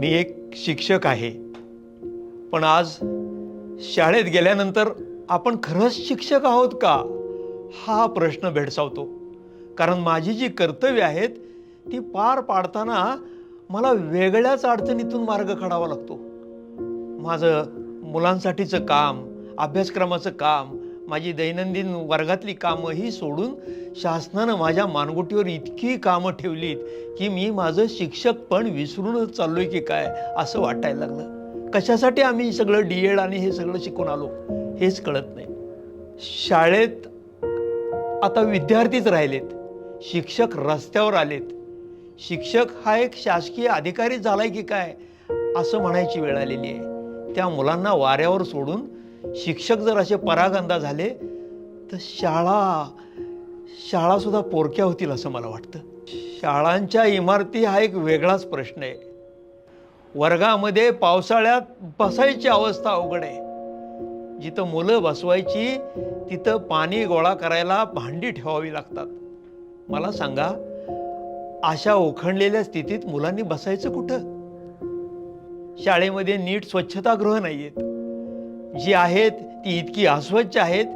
मी एक शिक्षक आहे. पण आज शाळेत गेल्यानंतर आपण खरंच शिक्षक आहोत का? हा प्रश्न भेडसावतो. कारण माझी जी कर्तव्य आहेत ती पार पाडताना मला वेगळ्याच अडचणीतून मार्ग काढावा लागतो. माझं मुलांसाठीचं काम अभ्यासक्रमाचं काम माझी दैनंदिन वर्गातली कामंही सोडून शासनानं माझ्या मानगुटीवर इतकी कामं ठेवलीत की मी माझं शिक्षक पण विसरूनच चाललोय की काय असं वाटायला लागलं. कशासाठी आम्ही सगळं डी एड आणि हे सगळं शिकून आलो हेच कळत नाही. शाळेत आता विद्यार्थीच राहिलेत. शिक्षक रस्त्यावर आलेत. शिक्षक हा एक शासकीय अधिकारी झालाय की काय असं म्हणायची वेळ आलेली आहे. त्या मुलांना वाऱ्यावर सोडून शिक्षक जर असे परागंदा झाले तर शाळा शाळासुद्धा पोरक्या होतील असं मला वाटतं. शाळांच्या इमारती हा एक वेगळाच प्रश्न आहे. वर्गामध्ये पावसाळ्यात बसायची अवस्था अवघड आहे. जिथं मुलं बसवायची तिथं पाणी गोळा करायला भांडी ठेवावी लागतात. मला सांगा अशा ओखंडलेल्या स्थितीत मुलांनी बसायचं कुठं? शाळेमध्ये नीट स्वच्छतागृह नाही आहेत जी आहेत ती इतकी अस्वच्छ आहेत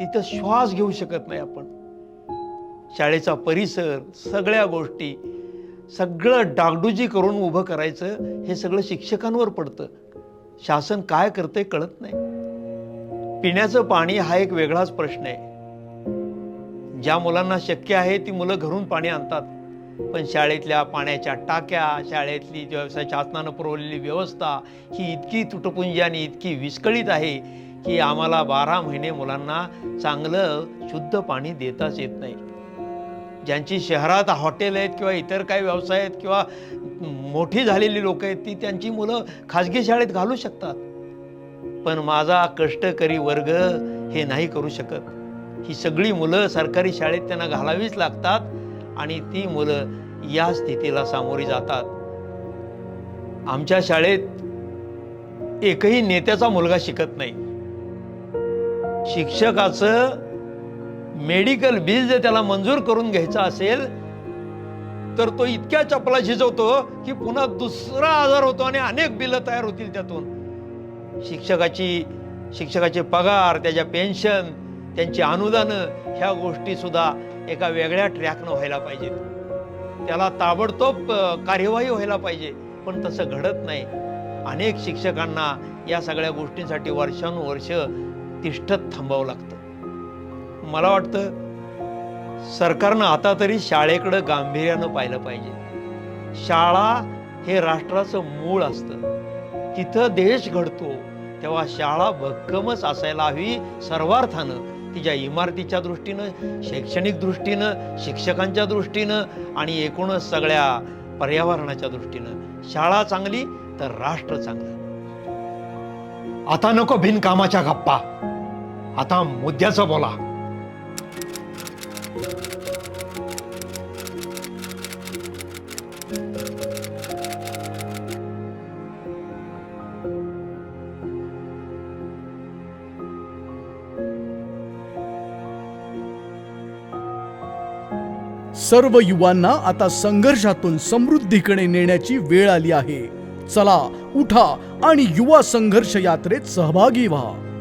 तिथं श्वास घेऊ शकत नाही आपण. शाळेचा परिसर सगळ्या गोष्टी सगळं डागडुजी करून उभं करायचं हे सगळं शिक्षकांवर पडतं. शासन काय करतंय कळत नाही. पिण्याचं पाणी हा एक वेगळाच प्रश्न आहे. ज्या मुलांना शक्य आहे ती मुलं घरून पाणी आणतात. पण शाळेतल्या पाण्याच्या टाक्या शाळेतली व्यवसाय शासनानं पुरवलेली व्यवस्था ही इतकी तुटपुंजी आणि इतकी विस्कळीत आहे की आम्हाला बारा महिने मुलांना चांगलं शुद्ध पाणी देताच येत नाही. ज्यांची शहरात हॉटेल आहेत किंवा इतर काही व्यवसाय आहेत किंवा मोठी झालेली लोक आहेत ती त्यांची मुलं खाजगी शाळेत घालू शकतात. पण माझा कष्टकरी वर्ग हे नाही करू शकत. ही सगळी मुलं सरकारी शाळेत त्यांना घालावीच लागतात. आणि ती मुलं या स्थितीला सामोरी जातात. आमच्या शाळेत एकही नेत्याचा मुलगा शिकत नाही. शिक्षकाचं मेडिकल बिल जर त्याला मंजूर करून घ्यायचं असेल तर तो इतक्या चपला झिजवतो की पुन्हा दुसरा आजार होतो आणि अनेक बिलं तयार होतील त्यातून. शिक्षकाची शिक्षकाचे पगार त्याच्या पेन्शन त्यांची अनुदानं ह्या गोष्टीसुद्धा एका वेगळ्या ट्रॅकनं व्हायला पाहिजेत त्याला ताबडतोब कार्यवाही व्हायला पाहिजे पण तसं घडत नाही. अनेक शिक्षकांना या सगळ्या गोष्टींसाठी वर्षानुवर्ष तिष्ठत थांबावं लागतं. मला वाटतं सरकारनं आता तरी शाळेकडं गांभीर्यानं पाहिलं पाहिजे. शाळा हे राष्ट्राचं मूळ असतं. तिथं देश घडतो तेव्हा शाळा भक्कमच असायला हवी सर्वार्थानं. तिच्या इमारतीच्या दृष्टीनं शैक्षणिक दृष्टीनं शिक्षकांच्या दृष्टीनं आणि एकूणच सगळ्या पर्यावरणाच्या दृष्टीनं. शाळा चांगली तर राष्ट्र चांगलं. आता नको बिनकामाच्या गप्पा. आता मुद्द्याचं बोला. सर्व युवांना आता संघर्षातून समृद्धीकडे नेण्याची वेळ आली आहे. चला उठा आणि युवा संघर्ष यात्रेत सहभागी व्हा.